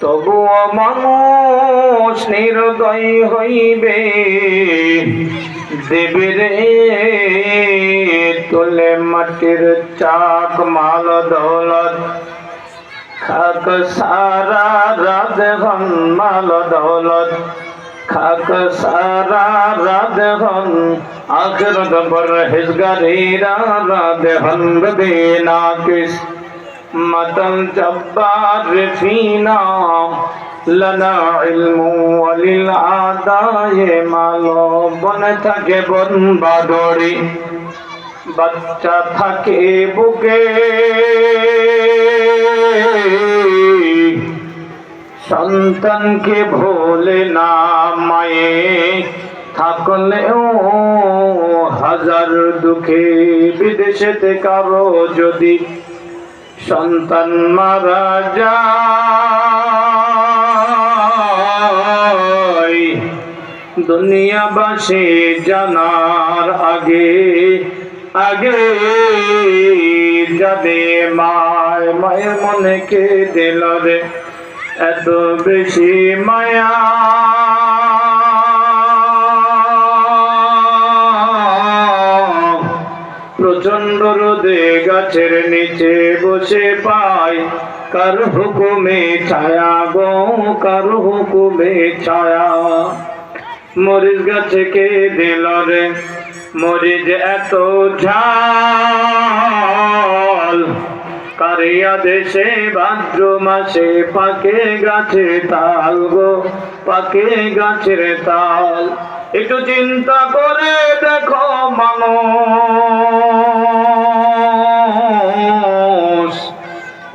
তবুও মানুষ নির্দয় হইবে। দেবরে তোলে মাটির চাক মাল দৌলত, খাক সারা রাত হন মাল দৌলত, খাক সারা রাত হন আখরত পর হিজগারিরা রাত হন বেনা ইলমু ওয়ালিল আদায়ে মালো থাকে বন বাচ্চা থাকে বুকে। সন্তানকে ভোলে না মায়ে, থাকলেও হাজার দুঃখে বিদেশেতে কারও যদি সন্তান মারা যায়। দুনিয়াবাসী জানার আগে আগে যাবে মায়, মায়ের মনে কে দিল রে? এত বেশি মায়া রোদে গাছের নিচে বসে পাই কার হুকুমে ছায়া গো, কার হুকুমে ছায়া। মরিচ গাছে কে দিল রে, মরিচ এত ঝাল। কারিয়া দেশে ভাদ্র মাসে পাকে গাছে তাল গো, পাকে গাছের তাল। একটু চিন্তা করে দেখো মানুষ।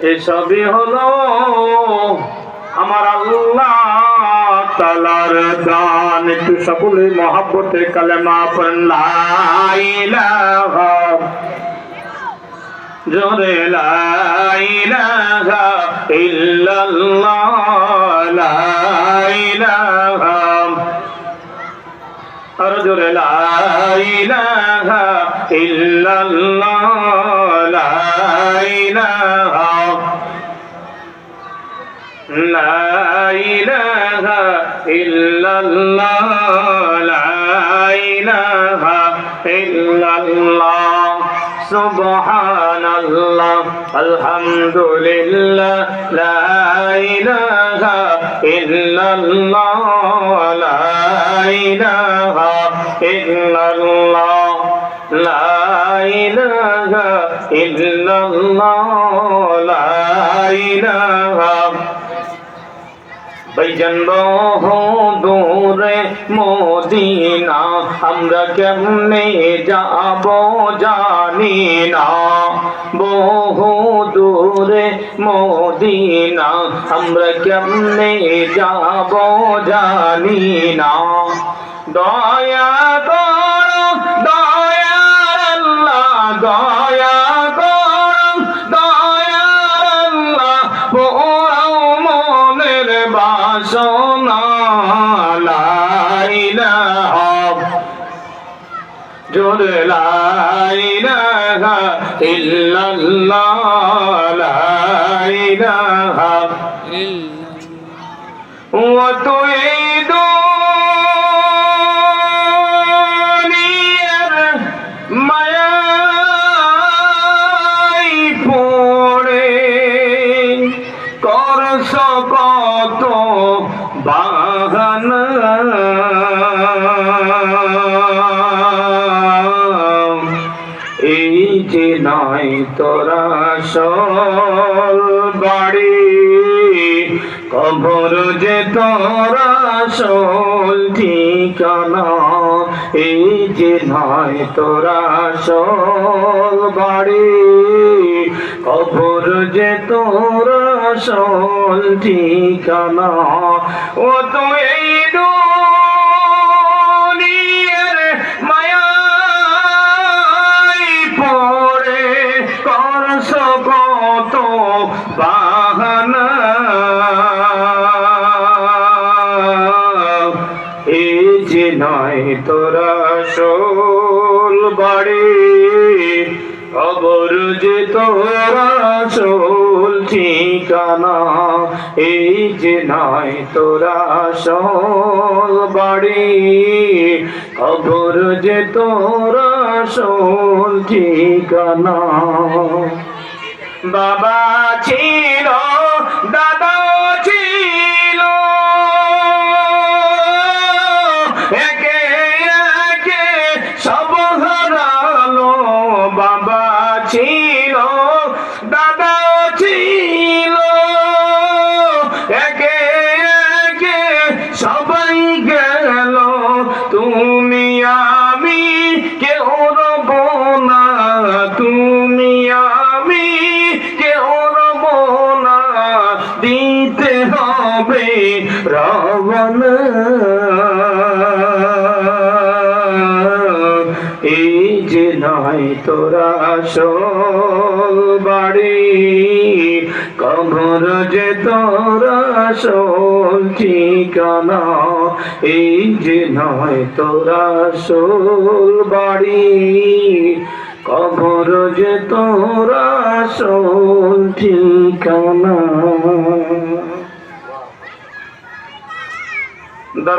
এসবই হলো আমার আল্লাহ তালার দান। একটু সকলে মহাব্বতে কালেমা পড়েন, লা ইলাহা জোরে, লা ইলাহা ইল্লাল্লাহ, লা أرجو لا إله إلا الله لا إله لا إله إلا الله لا إله إلا الله سبحان الله الحمد لله لا إله إلا الله لا ইলাহা। দূরে মদিনা, আমরা কেমনে যাব জানি না। বহু দূরে মদিনা, আমরা কেমনে যাব জানি না। দয়া সোনা লাইলা জোর লাইলাহা ইল্লাল্লাহ লাইলাহা ওয়া তুই এই যে নয় তোরা সল বাড়ি, কবর যে তোরা সল ঠিকানা, এই যে নয় তোরা সল বাড়ি, কবর যে তোরা সল ঠিকানা। ও তো এই দুনিয়ার নয় তোরা সোল বাড়ি খবর যে তোরা সোল ঠিকানা, এই যে নয় তোরা সোল বাড়ি খবর যে তোরা সল ঠিকানা। বাবা ছিল দাদা হবে রাবণ। এই যে নয় তোরা সল বাড়ি যে তোরা সল ঠিকানা, এই যে নয় তোরা সল বাড়ি, কবর যে তোরা সল ঠিকানা। ধরো